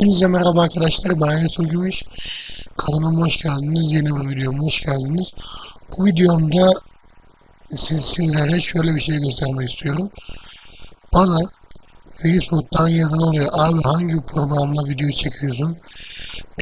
Hepinize merhaba arkadaşlar. Ben Yusuf Gümüş. Kanalıma hoş geldiniz. Yeni bir videoma hoş geldiniz. Bu videomda siz, sizlere şöyle bir şey göstermek istiyorum. Bana Facebook'tan yazın oluyor. Abi hangi programla video çekiyorsun?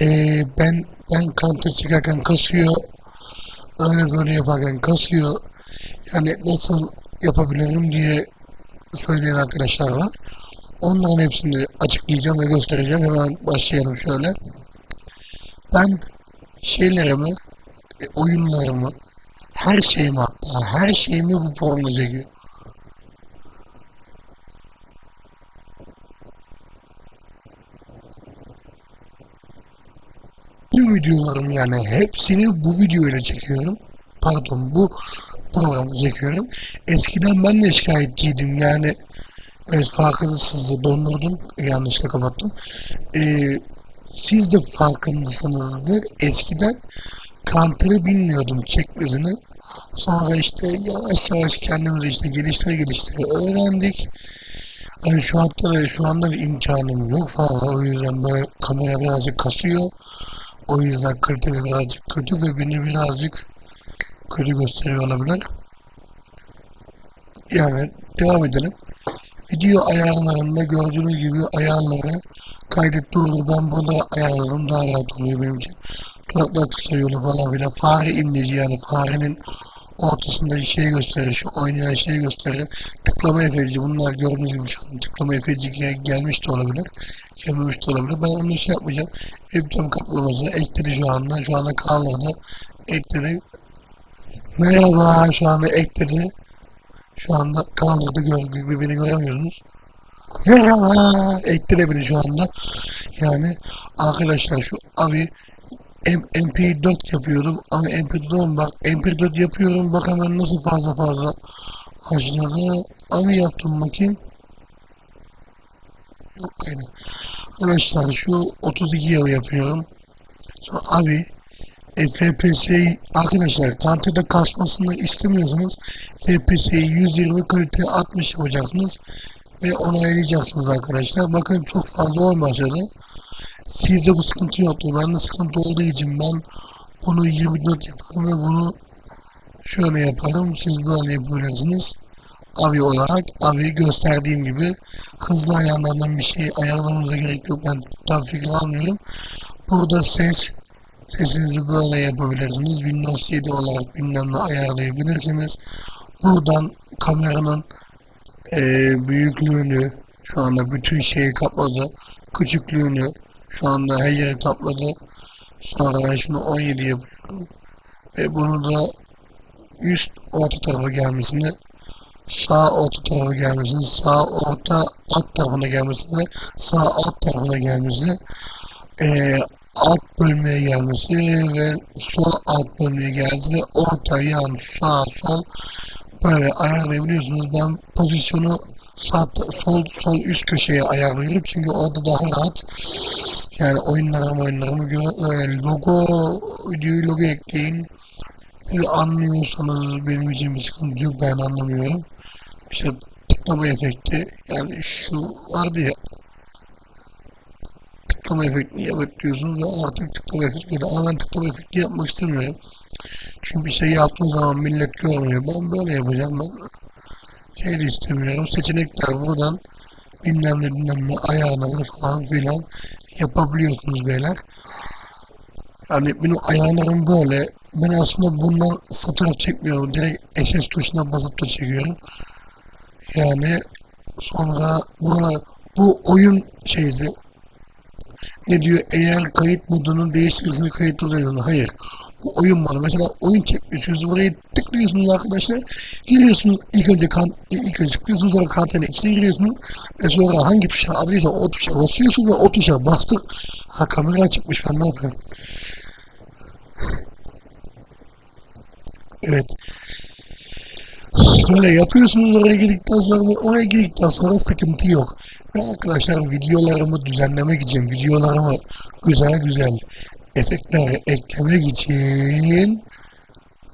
Ee, ben ben counter çekerken kasıyor. Öyle böyle yaparken kasıyor. Yani nasıl yapabilirim diye söyleyen arkadaşlar var. Onların hepsini açıklayacağım ve göstereceğim. Hemen başlayalım şöyle. Ben şeylerimi, e, oyunlarımı, her şeyimi hatta, her şeyimi bu programda çekiyorum. Bu videolarım yani hepsini bu videoyla çekiyorum. Pardon bu programda çekiyorum. Eskiden ben de şikayetçiydim yani Evet farkındasınız dondurdum yanlışlıkla kapattım. Ee, siz de farkındasınızdır. Eskiden kantırı bilmiyordum çekmesini. Sonra işte yavaş yavaş kendimizi işte geliştire geliştire öğrendik. Hani şu anda da şu anda bir imkanım yok fazla o yüzden böyle kamera birazcık kasıyor. O yüzden kaliteli birazcık kötü ve beni birazcık kötü gösteriyor olabilir. Yani devam edelim. Video ayarlarında gördüğünüz gibi ayarları kaydet durdur. Ben burada ayarlarım daha rahat oluyor benim için. Kulaklık kısa yolu falan filan. Fare imleci yani farenin ortasında şey gösterir, şu oynayan şey gösterir. Tıklama efeci bunlar gördüğünüz gibi şu an tıklama efeci gel gelmiş de olabilir. Gelmemiş de olabilir. Ben onu şey yapmayacağım. Webcam kaplaması ekledi şu anda. Şu anda kaldırdı. Ekledi. Merhaba şu anda ekledi. Şu anda kaldırdı gördüğünüz gibi beni göremiyorsunuz. Ekledi beni şu anda. Yani arkadaşlar şu abi M- MP4 yapıyordum ama MP4 bak MP4 yapıyorum bak hemen nasıl fazla fazla başladı. Abi yaptım bakayım. Aynen. Arkadaşlar şu 32 yıl yapıyorum. Sonra abi FPS'yi arkadaşlar kantede kasmasını istemiyorsanız FPS'yi 120 kalite 60 yapacaksınız ve onaylayacaksınız arkadaşlar. Bakın çok fazla olmasa da sizde bu sıkıntı yoktu. Bende sıkıntı olduğu için ben bunu 24 yaparım ve bunu şöyle yaparım. Siz böyle yapabilirsiniz. Avi olarak avi gösterdiğim gibi hızlı ayarlardan bir şey ayarlamanıza gerek yok. Ben fikir almıyorum. Burada ses Sesinizi böyle yapabilirsiniz. Windows 7 olarak ne ayarlayabilirsiniz. Buradan kameranın e, büyüklüğünü şu anda bütün şeyi kapladı. Küçüklüğünü şu anda her yeri kapladı. Sonra ben şunu 17 yapıyorum. Ve bunu da üst orta tarafa gelmesini sağ orta tarafa gelmesini, sağ orta alt tarafına gelmesini, sağ alt tarafına gelmesini, e, alt bölmeye gelmesi ve sol alt bölmeye geldi orta yan sağ sol böyle ayarlayabiliyorsunuz. Ben pozisyonu sağ, sol, sol üst köşeye ayarlıyorum çünkü orada daha rahat. Yani oyunlarım oyunlarımı göre öyle logo videoyu logo ekleyin. Siz anlıyorsanız benim için bir sıkıntı yok ben anlamıyorum. İşte tıklama efekti yani şu vardı ya tıklama efektini evet diyorsunuz ve artık tıklama efekti ama ben tıklama efekti yapmak istemiyorum. Çünkü şey yaptığım zaman millet görmüyor. Ben böyle yapacağım. Ben şey de istemiyorum. Seçenekler buradan bilmem ne bilmem ne ayarları falan filan yapabiliyorsunuz beyler. Yani benim ayarlarım böyle. Ben aslında bundan fotoğraf çekmiyorum. Direkt SS tuşuna basıp da çekiyorum. Yani sonra buna bu oyun şeydi ne diyor eğer kayıt modunu değiştirirsin kayıt oluyor. Hayır. Bu oyun var. Mesela oyun çekmişsiniz. Buraya tıklıyorsunuz arkadaşlar. Giriyorsunuz ilk önce kan ilk önce tıklıyorsunuz sonra kantine içine giriyorsunuz ve sonra hangi tuşa adıysa o tuşa basıyorsunuz ve o tuşa bastık. Ha kamera çıkmış ben ne yapıyorum? Evet. Böyle yapıyorsunuz oraya girdikten sonra oraya girdikten sonra sıkıntı yok. Ve arkadaşlar videolarımı düzenlemek için videolarımı güzel güzel efektler eklemek için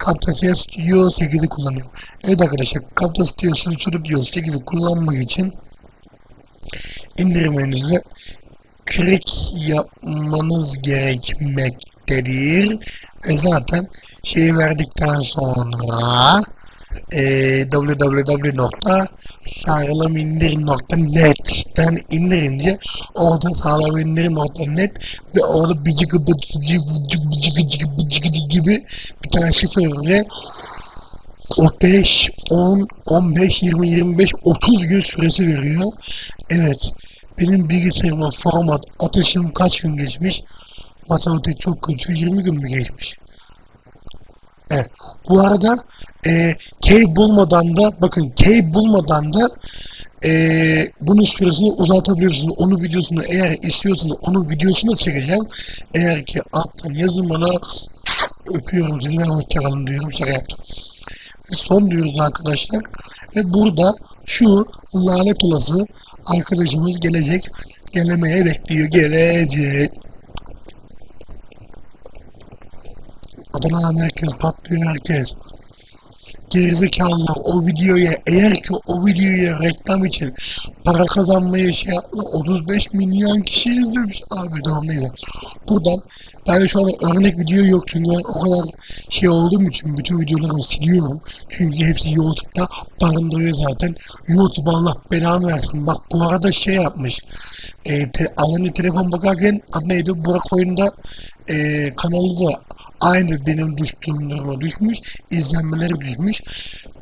Camtasia Studio 8'i kullanıyorum. Evet arkadaşlar Camtasia Studio 8'i kullanmak için indirmenizde klik yapmanız gerekmektedir. Ve zaten şeyi verdikten sonra e, www.sağlamindir.net'ten indirince orada sağlamindir.net ve orada bıcık bıcık bıcık bıcık bıcık bıcık gibi bir tane şifre ve o 5, 10, 15, 20, 25, 30 gün süresi veriyor. Evet. Benim bilgisayarıma format atışım kaç gün geçmiş? Matematik çok kötü. 20 gün mü geçmiş? Evet. Bu arada e, key bulmadan da bakın key bulmadan da e, bunun süresini uzatabiliyorsunuz. Onun videosunu eğer istiyorsanız onun videosunu çekeceğim. Eğer ki alttan yazın bana öpüyorum sizi ve hoşçakalın diyorum. Şaka son diyoruz arkadaşlar. Ve burada şu lanet olası arkadaşımız gelecek. Gelemeye bekliyor. Gelecek. Adana herkes patlıyor herkes. Gerizekalılar o videoya eğer ki o videoya reklam için para kazanmaya şey yapma 35 milyon kişi izlemiş abi neyse. Buradan ben şu an örnek video yok çünkü o kadar şey olduğum için bütün videolarımı siliyorum. Çünkü hepsi YouTube'da barındırıyor zaten. YouTube Allah belanı versin. Bak bu arada şey yapmış. E, te, Alanı telefon bakarken adı neydi? Burak oyunda e, kanalı da aynı benim düştüğüm düşmüş. izlenmeleri düşmüş.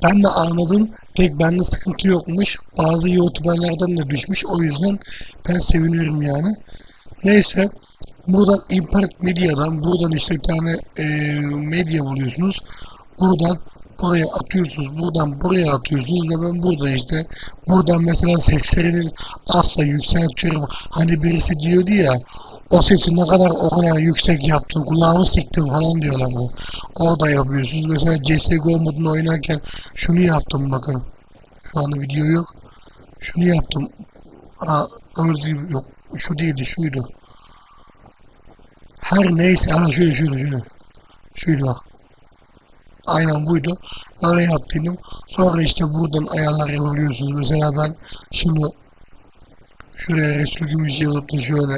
Ben de anladım. Tek bende sıkıntı yokmuş. Bazı YouTuber'lardan da düşmüş. O yüzden ben seviniyorum yani. Neyse. Buradan Impact Medya'dan buradan işte bir tane e, medya buluyorsunuz. Buradan buraya atıyorsunuz. Buradan buraya atıyorsunuz ve ben burada işte buradan mesela sesleriniz asla yükseltiyorum. Hani birisi diyordu ya o sesi ne kadar o kadar yüksek yaptın kulağımı siktin falan diyorlar. Orada yapıyorsunuz. Mesela CSGO modunu oynarken şunu yaptım bakın. Şu anda video yok. Şunu yaptım. Aa, yok. Şu değildi şuydu. Her neyse. Ha şöyle şöyle şöyle. Şöyle bak. Aynen buydu. Öyle yaptım. Sonra işte buradan ayarlar yapabiliyorsunuz. Mesela ben şunu şuraya Resul Gümüş yazıp da şöyle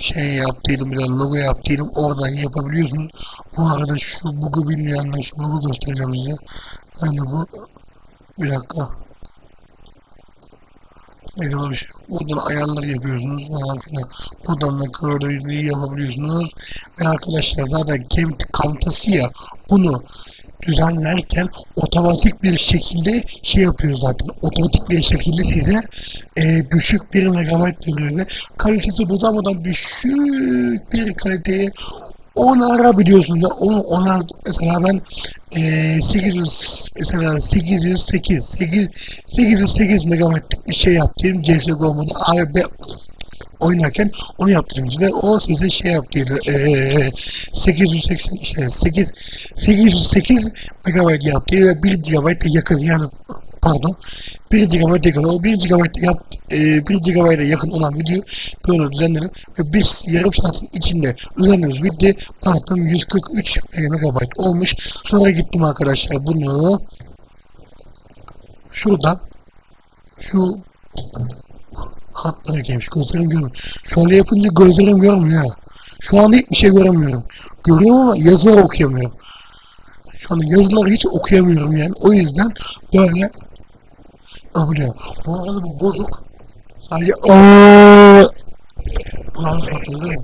şey yaptıydım bir logo yaptıydım oradan yapabiliyorsunuz. Bu arada şu bug'ı bilmeyenler şu bug'ı göstereceğim size. Yani bu bir dakika. Neyse bir şey. Buradan ayarlar yapıyorsunuz falan filan. Buradan da kronolojiyi yapabiliyorsunuz. Ve arkadaşlar zaten kemik kantası ya bunu düzenlerken otomatik bir şekilde şey yapıyor zaten. Otomatik bir şekilde size e, düşük bir megabayt ve kalitesi bozamadan düşük bir kaliteye onarabiliyorsunuz. Onu onar mesela ben e, 800 mesela 808 8 808 megabaytlık bir şey yaptım CSGO modu A ve oynarken onu yaptınız ve o size şey yaptıydı ee, 880 işte 8 808 megabayt yaptı ve 1 GB yakın yani pardon 1 GB yakın o 1 GB yap e, 1 GB'a yakın olan video böyle düzenlenir ve biz yarım saatin içinde düzenlememiz bitti. Baktım 143 MB olmuş. Sonra gittim arkadaşlar bunu şuradan şu hatlara gelmiş. Gözlerim görmüyor. Şöyle yapınca gözlerim görmüyor. Şu anda hiçbir şey göremiyorum. Görüyorum ama yazılar okuyamıyorum. Şu anda yazıları hiç okuyamıyorum yani. O yüzden böyle öyle. Bu arada bu bozuk. Sadece ooo Kulağım satıldı.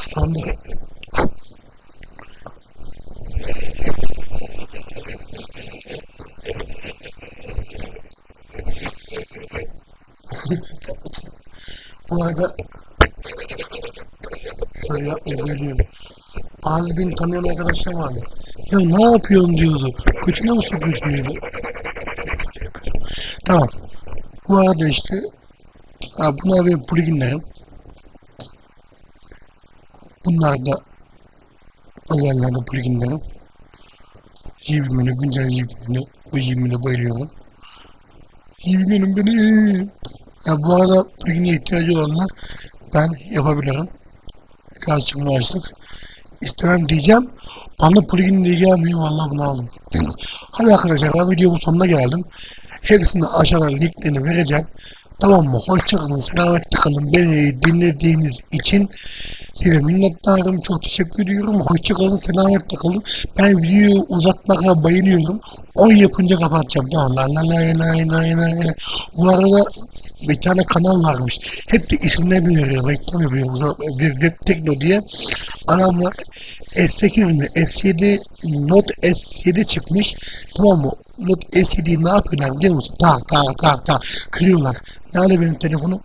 Islandı. Bu arada yapmayı Bazı beni tanıyan arkadaşlar vardı. Ya ne yapıyorsun diyordu. Mi sokuyorsun diyordu. Tamam. Bu arada işte ha, bunlar benim pluginlerim. Bunlar da özellikle pluginlerim. Jibimini, güncel jibimini, bu jibimine bayılıyorum. Jibimin benim. Ya bu arada plugin'e ihtiyacı olanlar ben yapabilirim. Karşımda açtık. istemem diyeceğim. Bana plugin diye gelmiyor vallahi bunu aldım. Hadi arkadaşlar videomun sonuna geldim. Hepsini aşağıdan linklerini vereceğim. Tamam mı? Hoşçakalın. Selametle kalın. Beni dinlediğiniz için size minnettarım. Çok teşekkür ediyorum. Hoşçakalın. Selametle kalın. Ben videoyu uzatmaya bayılıyorum. 10 yapınca kapatacağım. La la la la la la. Bu arada bir tane kanal varmış. Hep de isimlerini veriyor. Reklam yapıyor. Web Tekno diye. Adamlar S8 mi? S7 Note S7 çıkmış. Tamam mı? Note S7'yi ne yapıyorlar biliyor musun? Tak tak tak tak. Kırıyorlar. Nerede benim telefonum?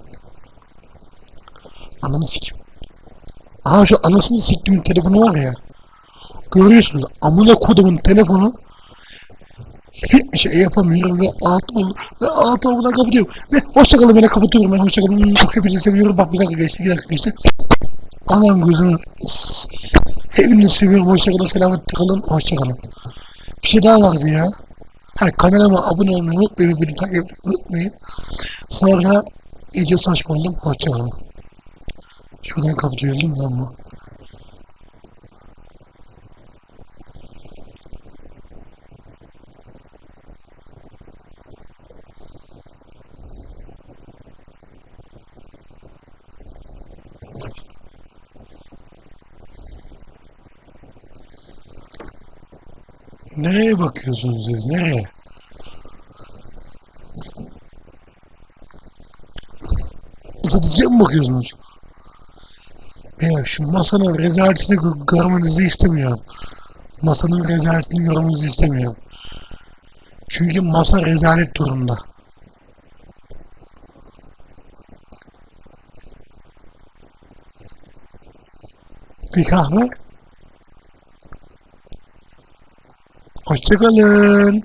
Ananı sikim. Aha şu anasını siktiğim telefonu var ya. Görüyorsunuz. Amına kodumun telefonu hiçbir şey yapamıyorum ve altı oldu. Ve altı olmadan kapatıyorum. Ve hoşçakalın beni kapatıyorum ben hoşçakalın. Hepinizi seviyorum. Bak bir dakika geçti. Bir dakika geçti. Anam gözünü. Hepinizi seviyorum. Hoşçakalın. Selametle kalın. Hoşçakalın. Bir şey daha vardı ya. Ha, kanalıma abone olmayı unutmayın. Beni takip etmeyi unutmayın. Sonra iyice saçmaladım. Hoşçakalın. Şuradan kapatıyorum ben bu. Nereye bakıyorsunuz siz? Nereye? Satıcıya mı bakıyorsunuz? Ya şu masanın rezaletini gö- görmenizi istemiyorum. Masanın rezaletini görmenizi istemiyorum. Çünkü masa rezalet durumda. Bir kahve. Hoşçakalın.